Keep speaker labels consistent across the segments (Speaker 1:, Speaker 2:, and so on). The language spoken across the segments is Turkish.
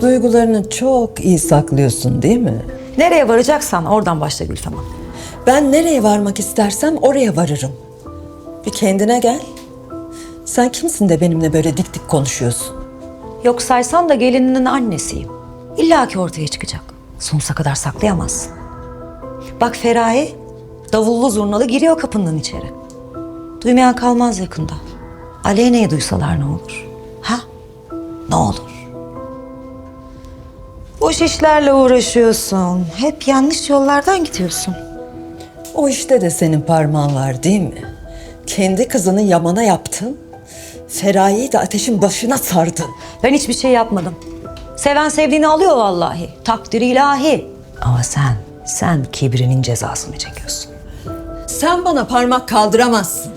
Speaker 1: Duygularını çok iyi saklıyorsun değil mi?
Speaker 2: Nereye varacaksan oradan başla Gülfem Hanım.
Speaker 1: Ben nereye varmak istersem oraya varırım. Bir kendine gel. Sen kimsin de benimle böyle dik dik konuşuyorsun?
Speaker 2: Yok saysan da gelininin annesiyim. İlla ki ortaya çıkacak. Sonsuza kadar saklayamazsın. Bak Feraye davullu zurnalı giriyor kapından içeri. Duymayan kalmaz yakında. Aleyna'yı duysalar ne olur? Ha? Ne olur? Boş işlerle uğraşıyorsun. Hep yanlış yollardan gidiyorsun.
Speaker 1: O işte de senin parmağın var değil mi? Kendi kızını Yaman'a yaptın. Feraye'yi de ateşin başına sardın.
Speaker 2: Ben hiçbir şey yapmadım. Seven sevdiğini alıyor vallahi. Takdir ilahi. Ama sen, sen kibrinin cezasını çekiyorsun.
Speaker 1: Sen bana parmak kaldıramazsın.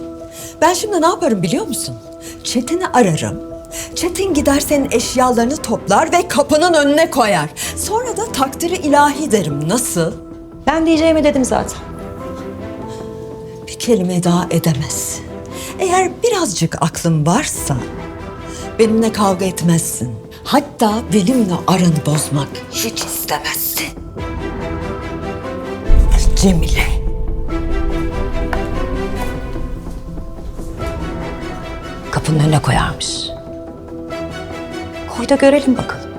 Speaker 1: Ben şimdi ne yaparım biliyor musun? Çetin'i ararım. Çetin gider senin eşyalarını toplar ve kapının önüne koyar. Sonra da takdiri ilahi derim. Nasıl?
Speaker 2: Ben diyeceğimi dedim zaten.
Speaker 1: Bir kelime daha edemez. Eğer birazcık aklın varsa benimle kavga etmezsin. Hatta benimle aranı bozmak hiç istemezsin. Cemile.
Speaker 2: Kapının önüne koyarmış. Koy da görelim bakalım.